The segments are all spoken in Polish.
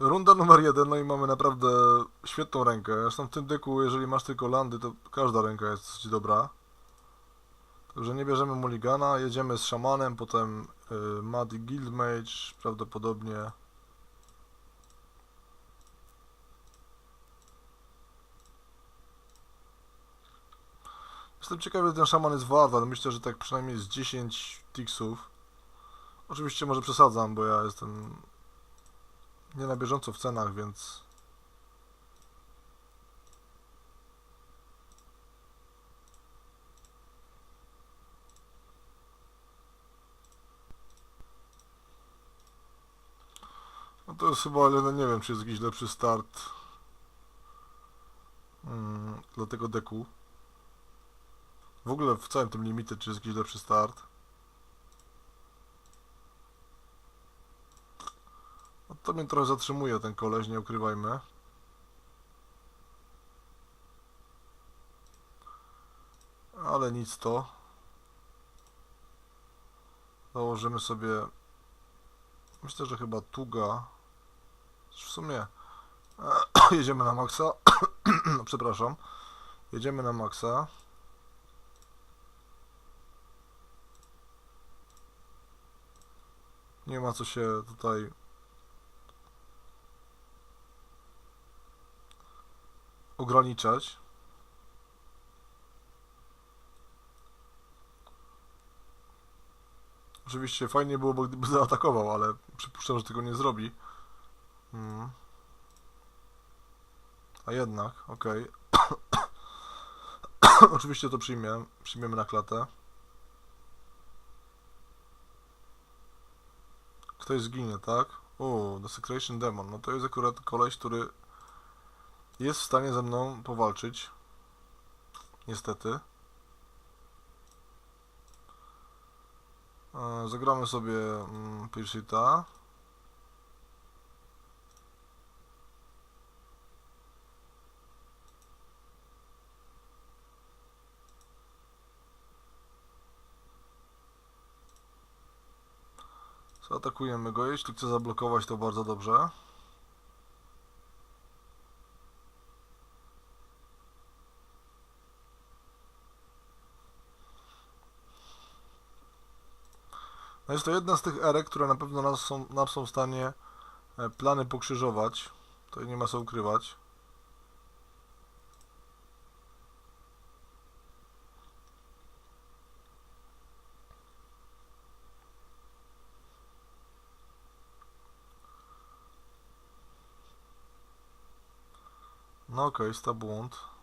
Runda numer jeden, no i mamy naprawdę świetną rękę. Zresztą w tym deku, jeżeli masz tylko landy, to każda ręka jest dosyć dobra. Także nie bierzemy Mulligana, jedziemy z szamanem, potem y, Guildmage prawdopodobnie. Jestem ciekawy, ten szaman jest wart, ale myślę, że tak przynajmniej z 10 tiksów. Oczywiście może przesadzam, bo ja jestem nie na bieżąco w cenach, więc no to jest chyba, ale nie wiem, czy jest jakiś lepszy start mm, dla tego deku. W ogóle w całym tym limity, czy jest jakiś lepszy start. To mnie trochę zatrzymuje ten koleś, nie ukrywajmy. Ale nic to. Założymy sobie... Myślę, że chyba Tuga. W sumie... Jedziemy na maksa. Przepraszam. Jedziemy na maksa. Nie ma co się tutaj ograniczać. Oczywiście fajnie byłoby, gdyby zaatakował, ale przypuszczam, że tego nie zrobi. Mm. A jednak, okej. Oczywiście to przyjmę, przyjmiemy na klatę. Ktoś zginie, tak? O, Desecration Demon. No to jest akurat koleś, który jest w stanie ze mną powalczyć. Niestety. E, Zagramy sobie mm, Pirshita. Zaatakujemy go. Jeśli chce zablokować, to bardzo dobrze. No jest to jedna z tych erek, które na pewno nas są, nam są w stanie e, plany pokrzyżować. To nie ma co ukrywać. No okej, okay, błąd.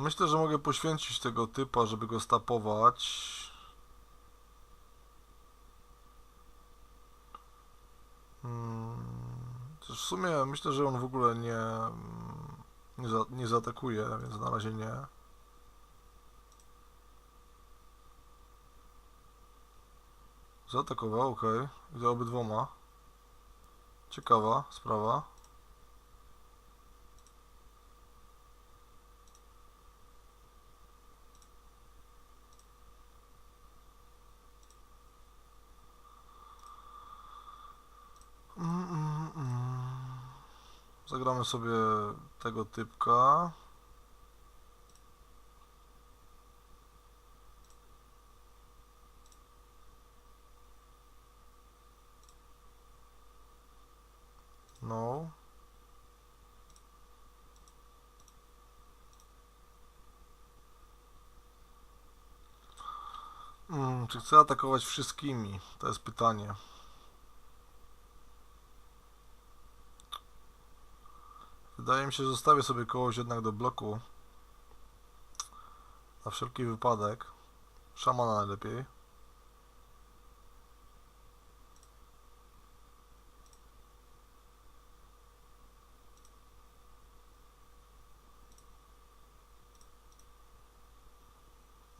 Myślę, że mogę poświęcić tego typa, żeby go stapować. Hmm, w sumie myślę, że on w ogóle nie, nie, za, nie zaatakuje, więc na razie nie. Zaatakował, ok. Widzę obydwoma. Ciekawa sprawa. Zagramy sobie tego typka. No. Mm, czy chcę atakować wszystkimi? To jest pytanie. Wydaje mi się, że zostawię sobie kogoś jednak do bloku. Na wszelki wypadek. Szamana najlepiej.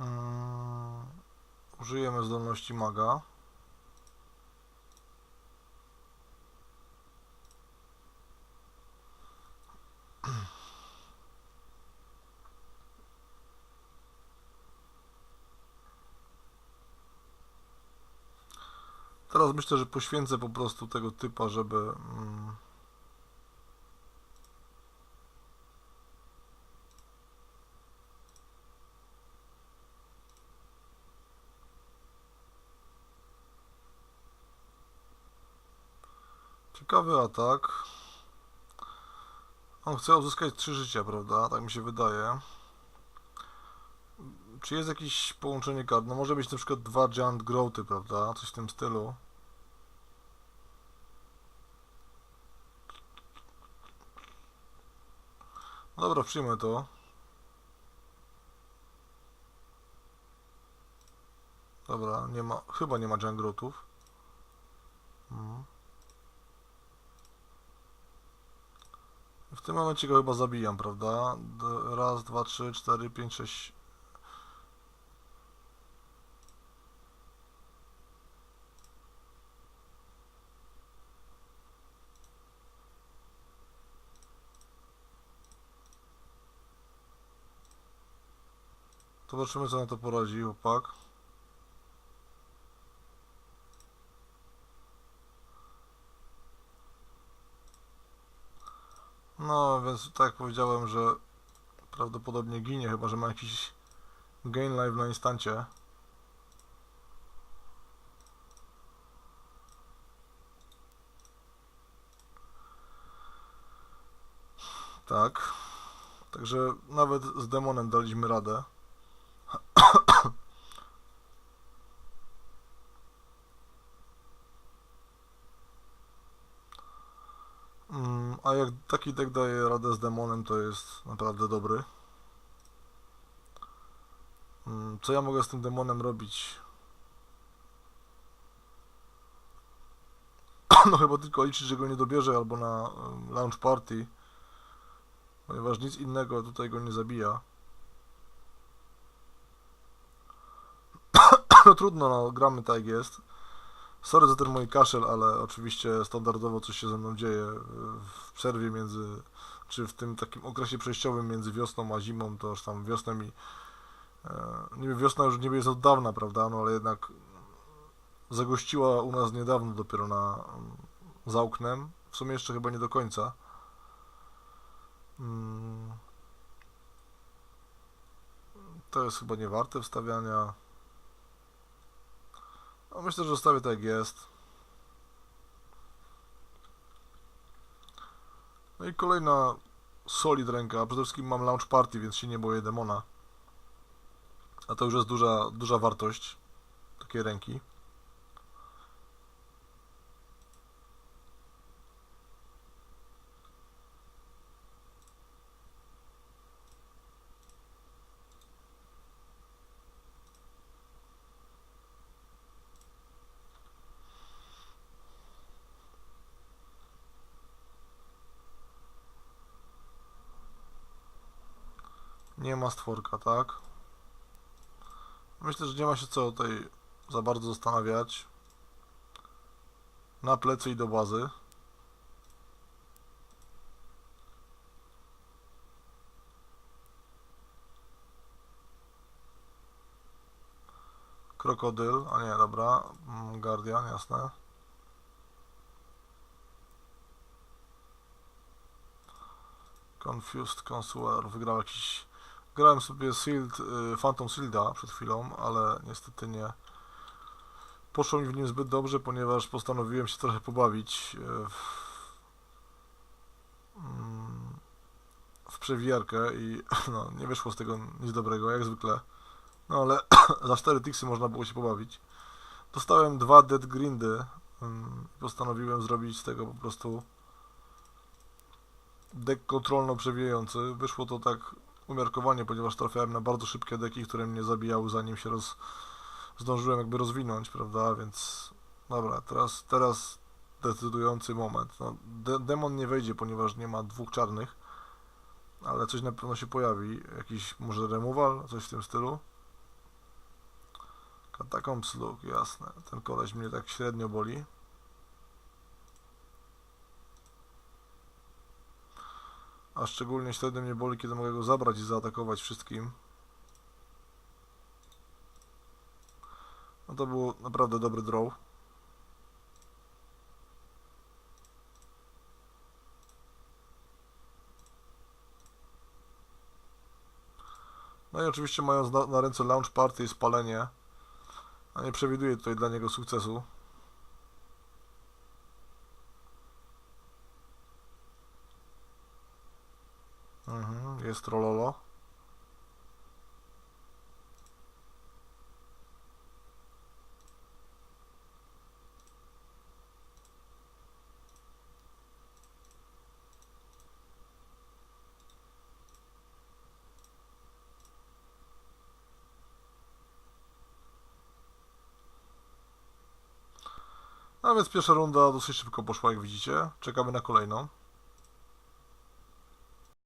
Mm, użyjemy zdolności maga. Teraz myślę, że poświęcę po prostu tego typa, żeby... Mm, Ciekawy atak. On chce uzyskać 3 życia, prawda? Tak mi się wydaje. Czy jest jakieś połączenie kart? No może być na przykład dwa Giant Growty, prawda? Coś w tym stylu. Dobra, przyjmę to. Dobra, nie ma, chyba nie ma Giant Growtów. Mhm. W tym momencie go chyba zabijam, prawda? Raz, dwa, trzy, cztery, pięć, sześć. Zobaczymy co na to poradzi chłopak. No, więc tak powiedziałem, że prawdopodobnie ginie, chyba że ma jakiś gain life na instancie. Tak. Także nawet z demonem daliśmy radę. Mm, a jak taki deck daje radę z demonem, to jest naprawdę dobry. Mm, Co ja mogę z tym demonem robić? No chyba tylko liczyć, że go nie dobierze albo na launch party, ponieważ nic innego tutaj go nie zabija. No trudno, no gramy tak jest. Sorry za ten mój kaszel, ale oczywiście standardowo coś się ze mną dzieje y, w przerwie między, czy w tym takim okresie przejściowym między wiosną a zimą, to już tam wiosnę mi, e, niby wiosna już niby jest od dawna, prawda, no ale jednak zagościła u nas niedawno dopiero na, za oknem, w sumie jeszcze chyba nie do końca. Mm. To jest chyba nie warte wstawiania. No myślę, że zostawię tak jest. No i kolejna solid ręka. Przede wszystkim mam launch party, więc się nie boję demona. A to już jest duża, duża wartość takiej ręki. Nie ma stworka, tak? Myślę, że nie ma się co tutaj za bardzo zastanawiać. Na plecy i do bazy. Krokodyl, a nie, dobra. Mm, Guardian, jasne. Confused Consular wygrał jakiś Grałem sobie Shield, y, Phantom Shielda przed chwilą, ale niestety nie poszło mi w nim zbyt dobrze, ponieważ postanowiłem się trochę pobawić y, w, mm, w przewijarkę i no, nie wyszło z tego nic dobrego, jak zwykle. No ale za 4 tiksy można było się pobawić. Dostałem dwa Dead Grindy. Postanowiłem zrobić z tego po prostu deck kontrolno-przewijający. Wyszło to tak umiarkowanie, ponieważ trafiałem na bardzo szybkie deki, które mnie zabijały zanim się roz... zdążyłem jakby rozwinąć, prawda, więc dobra, teraz, teraz decydujący moment. No, de demon nie wejdzie, ponieważ nie ma dwóch czarnych, ale coś na pewno się pojawi, jakiś może removal, coś w tym stylu. Katakomb slug, jasne, ten koleś mnie tak średnio boli. A szczególnie wtedy mnie boli, kiedy mogę go zabrać i zaatakować wszystkim. No to było naprawdę dobry draw. No i oczywiście mając na, na ręce launch party i spalenie, a nie przewiduję tutaj dla niego sukcesu. Mhm, jest Rololo. No więc pierwsza runda dosyć szybko poszła, jak widzicie. Czekamy na kolejną.